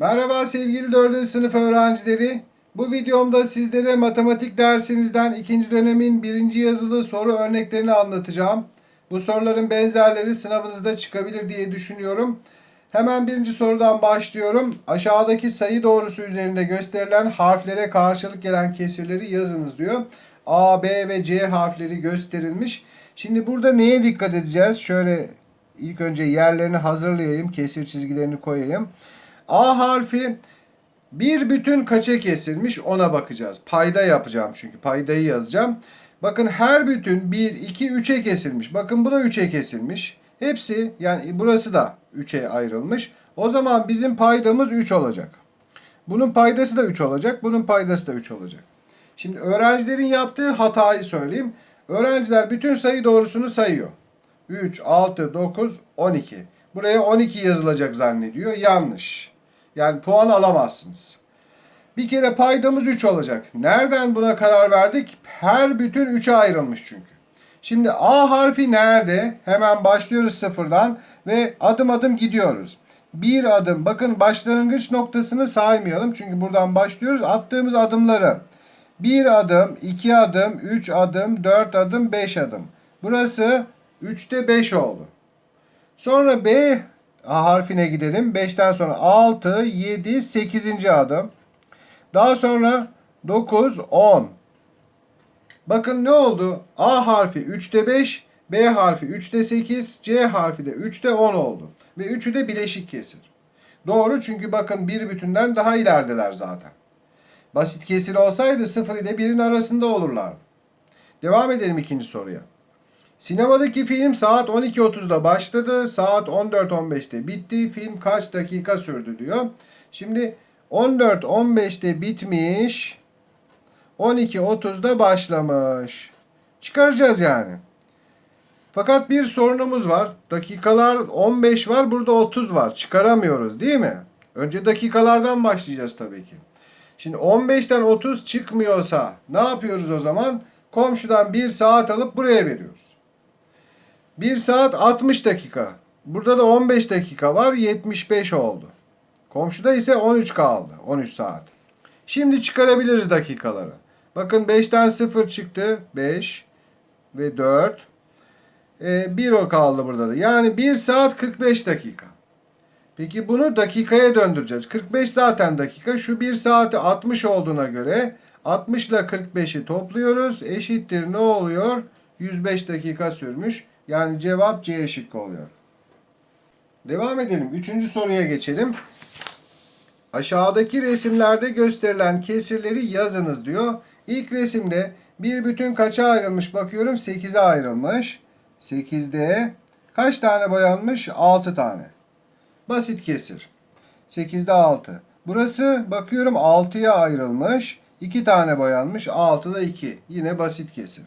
Merhaba sevgili 4. sınıf öğrencileri. Bu videomda sizlere matematik dersinizden ikinci dönemin birinci yazılı soru örneklerini anlatacağım. Bu soruların benzerleri sınavınızda çıkabilir diye düşünüyorum. Hemen birinci sorudan başlıyorum. Aşağıdaki sayı doğrusu üzerinde gösterilen harflere karşılık gelen kesirleri yazınız diyor. A, B ve C harfleri gösterilmiş. Şimdi burada neye dikkat edeceğiz? Şöyle ilk önce yerlerini hazırlayayım. Kesir çizgilerini koyayım. A harfi bir bütün kaça kesilmiş ona bakacağız. Payda yapacağım çünkü paydayı yazacağım. Bakın her bütün 1, 2, 3'e kesilmiş. Bakın bu da 3'e kesilmiş. Hepsi yani burası da 3'e ayrılmış. O zaman bizim paydamız 3 olacak. Bunun paydası da 3 olacak. Bunun paydası da 3 olacak. Şimdi öğrencilerin yaptığı hatayı söyleyeyim. Öğrenciler bütün sayı doğrusunu sayıyor. 3, 6, 9, 12. Buraya 12 yazılacak zannediyor. Yanlış. Yani puan alamazsınız. Bir kere paydamız 3 olacak. Nereden buna karar verdik? Her bütün 3'e ayrılmış çünkü. Şimdi A harfi nerede? Hemen başlıyoruz sıfırdan ve adım adım gidiyoruz. Bir adım. Bakın başlangıç noktasını saymayalım. Çünkü buradan başlıyoruz. Attığımız adımları. Bir adım, iki adım, üç adım, dört adım, beş adım. Burası 3'te 5 oldu. Sonra B harfine gidelim. 5'ten sonra 6, 7, 8. adım. Daha sonra 9, 10. Bakın ne oldu? A harfi 3'te 5, B harfi 3'te 8, C harfi de 3'te 10 oldu. Ve üçü de bileşik kesir. Doğru çünkü bakın bir bütünden daha ilerideler zaten. Basit kesir olsaydı 0 ile 1'in arasında olurlardı. Devam edelim ikinci soruya. Sinemadaki film saat 12.30'da başladı. Saat 14.15'te bitti. Film kaç dakika sürdü diyor. Şimdi 14.15'te bitmiş. 12.30'da başlamış. Çıkaracağız yani. Fakat bir sorunumuz var. Dakikalar 15 var, burada 30 var. Çıkaramıyoruz değil mi? Önce dakikalardan başlayacağız tabii ki. Şimdi 15'ten 30 çıkmıyorsa ne yapıyoruz o zaman? Komşudan 1 saat alıp buraya veriyoruz. 1 saat 60 dakika. Burada da 15 dakika var. 75 oldu. Komşuda ise 13 kaldı. 13 saat. Şimdi çıkarabiliriz dakikaları. Bakın 5'ten 0 çıktı. 5 ve 4. Ee, 1 o kaldı burada da. Yani 1 saat 45 dakika. Peki bunu dakikaya döndüreceğiz. 45 zaten dakika. Şu 1 saati 60 olduğuna göre 60 ile 45'i topluyoruz. Eşittir ne oluyor? 105 dakika sürmüş. Yani cevap C şıkkı oluyor. Devam edelim. Üçüncü soruya geçelim. Aşağıdaki resimlerde gösterilen kesirleri yazınız diyor. İlk resimde bir bütün kaça ayrılmış bakıyorum 8'e ayrılmış. 8'de kaç tane boyanmış? 6 tane. Basit kesir. 8'de 6. Burası bakıyorum 6'ya ayrılmış. 2 tane boyanmış. 6'da 2. Yine basit kesir.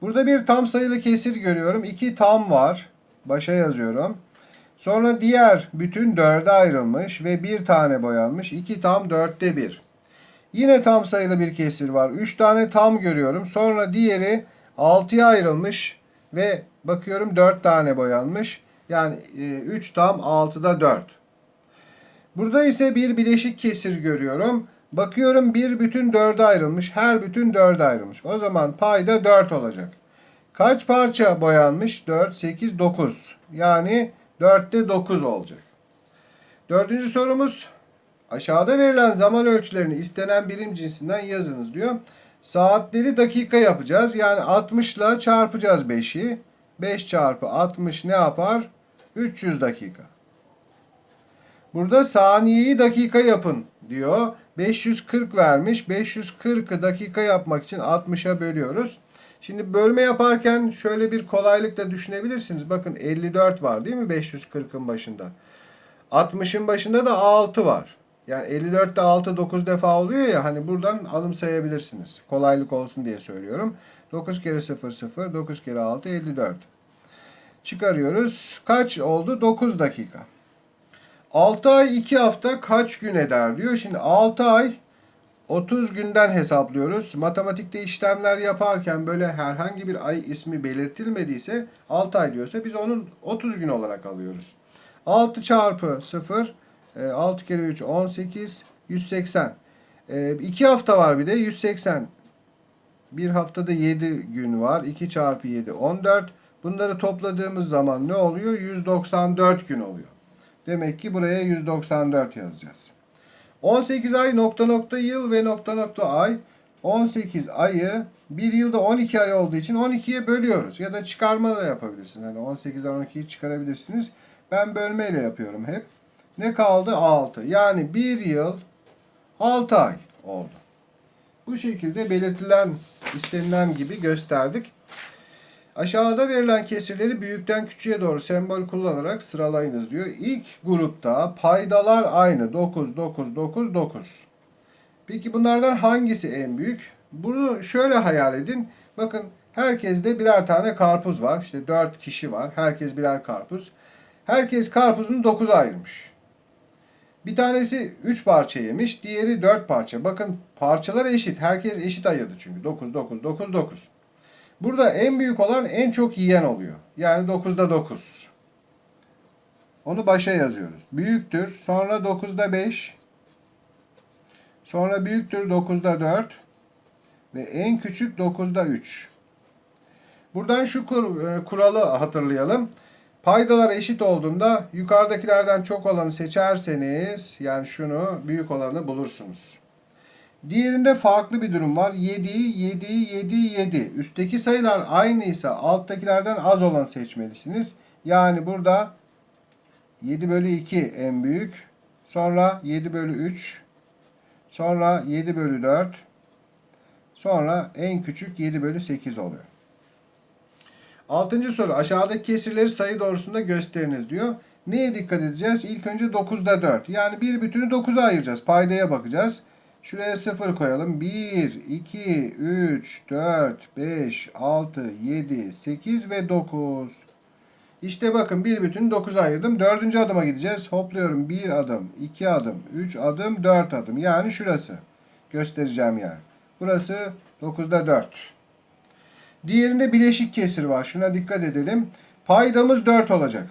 Burada bir tam sayılı kesir görüyorum. 2 tam var. Başa yazıyorum. Sonra diğer bütün 4'e ayrılmış ve bir tane boyanmış. 2 tam 4'te 1. Yine tam sayılı bir kesir var. 3 tane tam görüyorum. Sonra diğeri 6'ya ayrılmış ve bakıyorum 4 tane boyanmış. Yani 3 tam 6'da 4. Burada ise bir bileşik kesir görüyorum. Bakıyorum bir bütün 4'e ayrılmış. Her bütün 4'e ayrılmış. O zaman payda 4 olacak. Kaç parça boyanmış? 4, 8, 9. Yani 4'te 9 olacak. Dördüncü sorumuz. Aşağıda verilen zaman ölçülerini istenen birim cinsinden yazınız diyor. Saatleri dakika yapacağız. Yani 60 ile çarpacağız 5'i. 5 çarpı 60 ne yapar? 300 dakika. Burada saniyeyi dakika yapın diyor. 540 vermiş. 540'ı dakika yapmak için 60'a bölüyoruz. Şimdi bölme yaparken şöyle bir kolaylık da düşünebilirsiniz. Bakın 54 var değil mi 540'ın başında? 60'ın başında da 6 var. Yani 54'te 6 9 defa oluyor ya hani buradan anımsayabilirsiniz. Kolaylık olsun diye söylüyorum. 9 kere 0 0 9 kere 6 54. Çıkarıyoruz. Kaç oldu? 9 dakika. 6 ay 2 hafta kaç gün eder diyor. Şimdi 6 ay 30 günden hesaplıyoruz. Matematikte işlemler yaparken böyle herhangi bir ay ismi belirtilmediyse 6 ay diyorsa biz onun 30 gün olarak alıyoruz. 6 çarpı 0 E, 6 kere 3 18. 180. E, 2 hafta var bir de 180. Bir haftada 7 gün var. 2 çarpı 7 14. Bunları topladığımız zaman ne oluyor? 194 gün oluyor. Demek ki buraya 194 yazacağız. 18 ay nokta nokta yıl ve nokta nokta ay. 18 ayı bir yılda 12 ay olduğu için 12'ye bölüyoruz. Ya da çıkarma da yapabilirsiniz. Yani 18'den 12'yi çıkarabilirsiniz. Ben bölmeyle yapıyorum hep. Ne kaldı? 6. Yani bir yıl 6 ay oldu. Bu şekilde belirtilen, istenilen gibi gösterdik. Aşağıda verilen kesirleri büyükten küçüğe doğru sembol kullanarak sıralayınız diyor. İlk grupta paydalar aynı. 9, 9, 9, 9. Peki bunlardan hangisi en büyük? Bunu şöyle hayal edin. Bakın herkeste birer tane karpuz var. İşte 4 kişi var. Herkes birer karpuz. Herkes karpuzunu 9'a ayırmış. Bir tanesi 3 parça yemiş, diğeri 4 parça. Bakın parçalar eşit. Herkes eşit ayırdı çünkü. 9, 9, 9, 9. Burada en büyük olan en çok yiyen oluyor. Yani 9'da 9. Onu başa yazıyoruz. Büyüktür. Sonra 9'da 5. Sonra büyüktür 9'da 4. Ve en küçük 9'da 3. Buradan şu e, kuralı hatırlayalım. Paydalar eşit olduğunda yukarıdakilerden çok olanı seçerseniz yani şunu büyük olanı bulursunuz. Diğerinde farklı bir durum var. 7, 7, 7, 7. Üstteki sayılar aynıysa alttakilerden az olanı seçmelisiniz. Yani burada 7 bölü 2 en büyük. Sonra 7 bölü 3. Sonra 7 bölü 4. Sonra en küçük 7 bölü 8 oluyor. Altıncı soru. Aşağıdaki kesirleri sayı doğrusunda gösteriniz diyor. Neye dikkat edeceğiz? İlk önce 9'da 4. Yani bir bütünü 9'a ayıracağız. Paydaya bakacağız. Şuraya 0 koyalım. 1, 2, 3, 4, 5, 6, 7, 8 ve 9. İşte bakın bir bütünü 9'a ayırdım. Dördüncü adıma gideceğiz. Hopluyorum. 1 adım, 2 adım, 3 adım, 4 adım. Yani şurası. Göstereceğim yer. Burası 9'da 4. Diğerinde bileşik kesir var. Şuna dikkat edelim. Paydamız 4 olacak.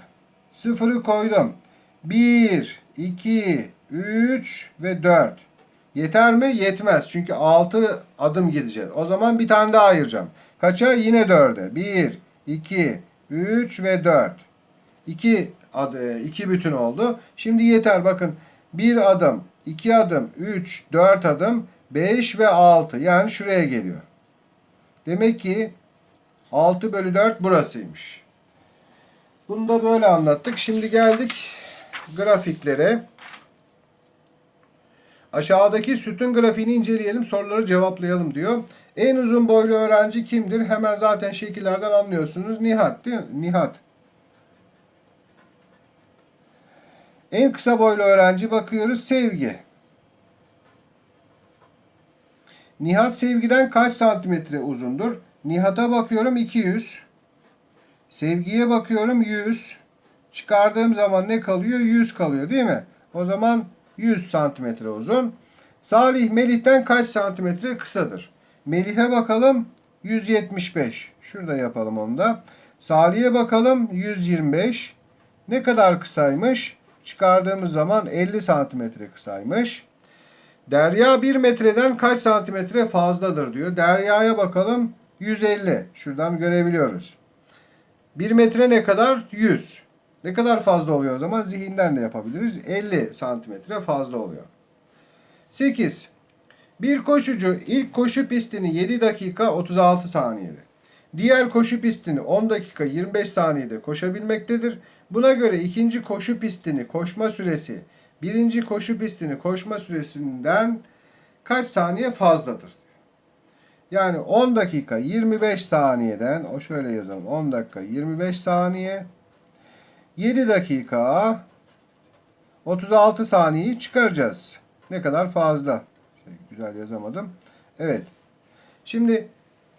Sıfırı koydum. 1, 2, 3 ve 4. Yeter mi? Yetmez. Çünkü 6 adım gideceğiz. O zaman bir tane daha ayıracağım. Kaça? Yine 4'e. 1, 2, 3 ve 4. 2 adı, 2 bütün oldu. Şimdi yeter. Bakın 1 adım, 2 adım, 3, 4 adım, 5 ve 6. Yani şuraya geliyor. Demek ki 6 bölü 4 burasıymış. Bunu da böyle anlattık. Şimdi geldik grafiklere. Aşağıdaki sütun grafiğini inceleyelim, soruları cevaplayalım diyor. En uzun boylu öğrenci kimdir? Hemen zaten şekillerden anlıyorsunuz. Nihat değil mi? Nihat. En kısa boylu öğrenci bakıyoruz. Sevgi. Nihat Sevgi'den kaç santimetre uzundur? Nihat'a bakıyorum 200. Sevgi'ye bakıyorum 100. Çıkardığım zaman ne kalıyor? 100 kalıyor değil mi? O zaman 100 santimetre uzun. Salih Melih'ten kaç santimetre kısadır? Melih'e bakalım 175. Şurada yapalım onu da. Salih'e bakalım 125. Ne kadar kısaymış? Çıkardığımız zaman 50 santimetre kısaymış. Derya 1 metreden kaç santimetre fazladır diyor. Derya'ya bakalım 150. Şuradan görebiliyoruz. 1 metre ne kadar? 100. Ne kadar fazla oluyor o zaman? Zihinden de yapabiliriz. 50 santimetre fazla oluyor. 8. Bir koşucu ilk koşu pistini 7 dakika 36 saniyede. Diğer koşu pistini 10 dakika 25 saniyede koşabilmektedir. Buna göre ikinci koşu pistini koşma süresi birinci koşu pistini koşma süresinden kaç saniye fazladır? Yani 10 dakika 25 saniyeden o şöyle yazalım 10 dakika 25 saniye 7 dakika 36 saniyeyi çıkaracağız. Ne kadar fazla? Şey, güzel yazamadım. Evet. Şimdi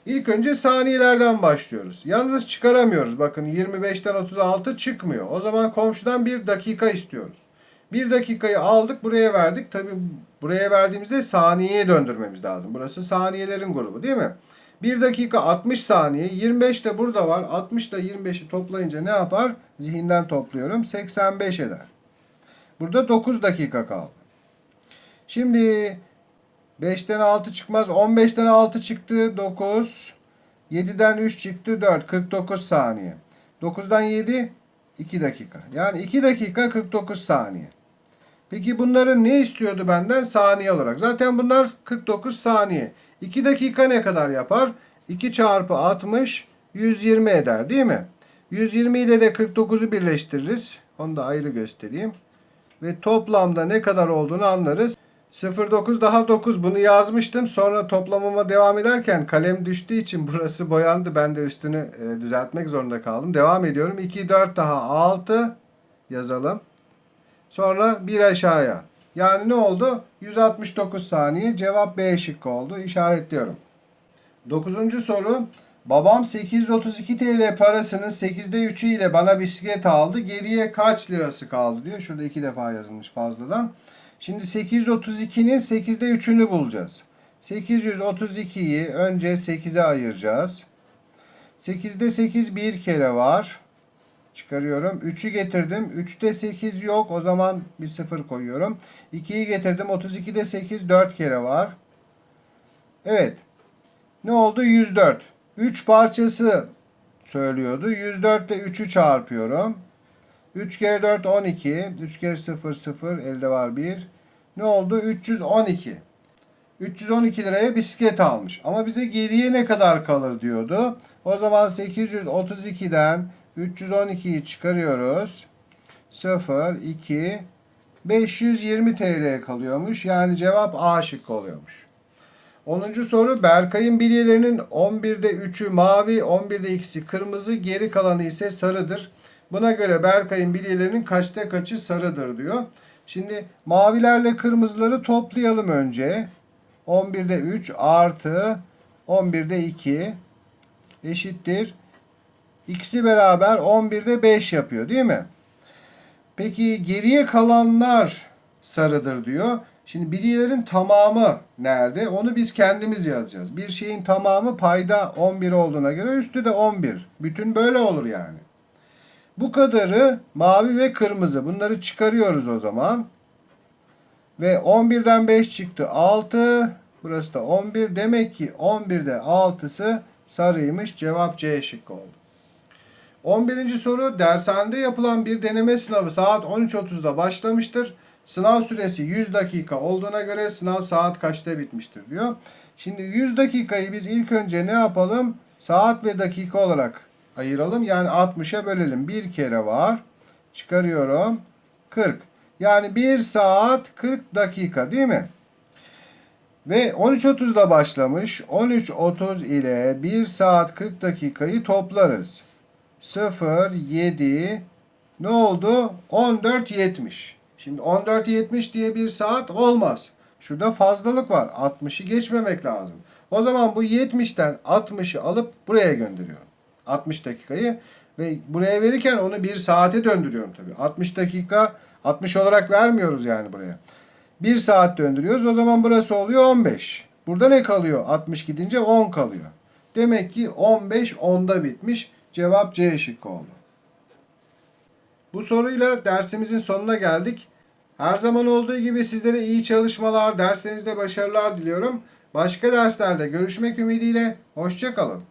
ilk önce saniyelerden başlıyoruz. Yalnız çıkaramıyoruz. Bakın 25'ten 36 çıkmıyor. O zaman komşudan bir dakika istiyoruz. Bir dakikayı aldık buraya verdik. Tabi buraya verdiğimizde saniyeye döndürmemiz lazım. Burası saniyelerin grubu değil mi? 1 dakika 60 saniye. 25 de burada var. 60 da 25'i toplayınca ne yapar? Zihinden topluyorum. 85 eder. Burada 9 dakika kaldı. Şimdi 5'ten 6 çıkmaz. 15'ten 6 çıktı 9. 7'den 3 çıktı 4. 49 saniye. 9'dan 7 2 dakika. Yani 2 dakika 49 saniye. Peki bunların ne istiyordu benden? Saniye olarak. Zaten bunlar 49 saniye. 2 dakika ne kadar yapar? 2 çarpı 60 120 eder değil mi? 120 ile de 49'u birleştiririz. Onu da ayrı göstereyim. Ve toplamda ne kadar olduğunu anlarız. 09 daha 9 bunu yazmıştım. Sonra toplamama devam ederken kalem düştüğü için burası boyandı. Ben de üstünü e, düzeltmek zorunda kaldım. Devam ediyorum. 2 4 daha 6 yazalım. Sonra bir aşağıya. Yani ne oldu? 169 saniye. Cevap B şıkkı oldu. İşaretliyorum. Dokuzuncu soru. Babam 832 TL parasının 8'de 3'ü ile bana bisiklet aldı. Geriye kaç lirası kaldı diyor. Şurada iki defa yazılmış fazladan. Şimdi 832'nin 8'de 3'ünü bulacağız. 832'yi önce 8'e ayıracağız. 8'de 8 bir kere var. Çıkarıyorum. 3'ü getirdim. 3'te 8 yok. O zaman bir 0 koyuyorum. 2'yi getirdim. 32'de 8 4 kere var. Evet. Ne oldu? 104. 3 parçası söylüyordu. 104 ile 3'ü çarpıyorum. 3 kere 4 12. 3 kere 0 0. Elde var 1. Ne oldu? 312. 312 liraya bisiklet almış. Ama bize geriye ne kadar kalır diyordu. O zaman 832'den 312'yi çıkarıyoruz. 0, 2, 520 TL kalıyormuş. Yani cevap A şıkkı oluyormuş. 10. soru Berkay'ın bilyelerinin 11'de 3'ü mavi, 11'de ikisi kırmızı, geri kalanı ise sarıdır. Buna göre Berkay'ın bilyelerinin kaçta kaçı sarıdır diyor. Şimdi mavilerle kırmızıları toplayalım önce. 11'de 3 artı 11'de 2 eşittir. İkisi beraber 11'de 5 yapıyor değil mi? Peki geriye kalanlar sarıdır diyor. Şimdi bilyelerin tamamı nerede? Onu biz kendimiz yazacağız. Bir şeyin tamamı payda 11 olduğuna göre üstü de 11. Bütün böyle olur yani. Bu kadarı mavi ve kırmızı. Bunları çıkarıyoruz o zaman. Ve 11'den 5 çıktı 6. Burası da 11. Demek ki 11'de 6'sı sarıymış. Cevap C şıkkı oldu. 11. soru dershanede yapılan bir deneme sınavı saat 13.30'da başlamıştır. Sınav süresi 100 dakika olduğuna göre sınav saat kaçta bitmiştir diyor. Şimdi 100 dakikayı biz ilk önce ne yapalım? Saat ve dakika olarak ayıralım. Yani 60'a bölelim. Bir kere var. Çıkarıyorum. 40. Yani 1 saat 40 dakika değil mi? Ve 13.30'da başlamış. 13.30 ile 1 saat 40 dakikayı toplarız. 0, 7, ne oldu? 14.70. Şimdi 14.70 diye bir saat olmaz. Şurada fazlalık var. 60'ı geçmemek lazım. O zaman bu 70'ten 60'ı alıp buraya gönderiyorum. 60 dakikayı ve buraya verirken onu bir saate döndürüyorum tabii. 60 dakika 60 olarak vermiyoruz yani buraya. 1 saat döndürüyoruz. O zaman burası oluyor 15. Burada ne kalıyor? 60 gidince 10 kalıyor. Demek ki 15 10'da bitmiş. Cevap C şıkkı oldu. Bu soruyla dersimizin sonuna geldik. Her zaman olduğu gibi sizlere iyi çalışmalar, derslerinizde başarılar diliyorum. Başka derslerde görüşmek ümidiyle. Hoşçakalın.